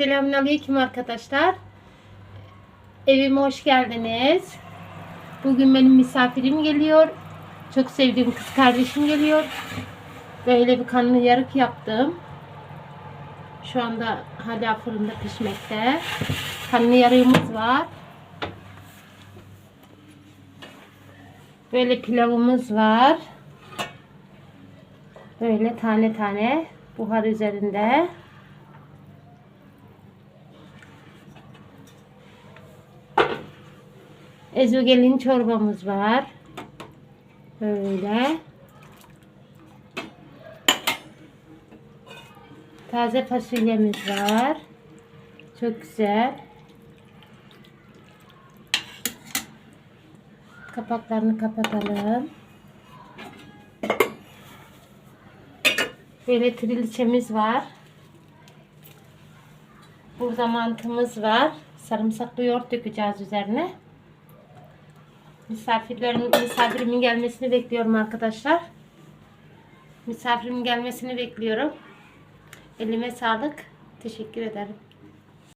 Selamünaleyküm arkadaşlar. Evime hoş geldiniz. Bugün benim misafirim geliyor. Çok sevdiğim kız kardeşim geliyor. Böyle bir kanlı yarık yaptım. Şu anda hala fırında pişmekte. Kanlı yarığımız var. Böyle pilavımız var. Böyle tane tane buhar üzerinde. Ezogelin çorbamız var. Böyle. Taze fasulyemiz var. Çok güzel. Kapaklarını kapatalım. Böyle triliçemiz var. Burada mantımız var. Sarımsaklı yoğurt dökeceğiz üzerine. Misafirlerin, misafirimin gelmesini bekliyorum arkadaşlar. Misafirimin gelmesini bekliyorum. Elime sağlık. Teşekkür ederim.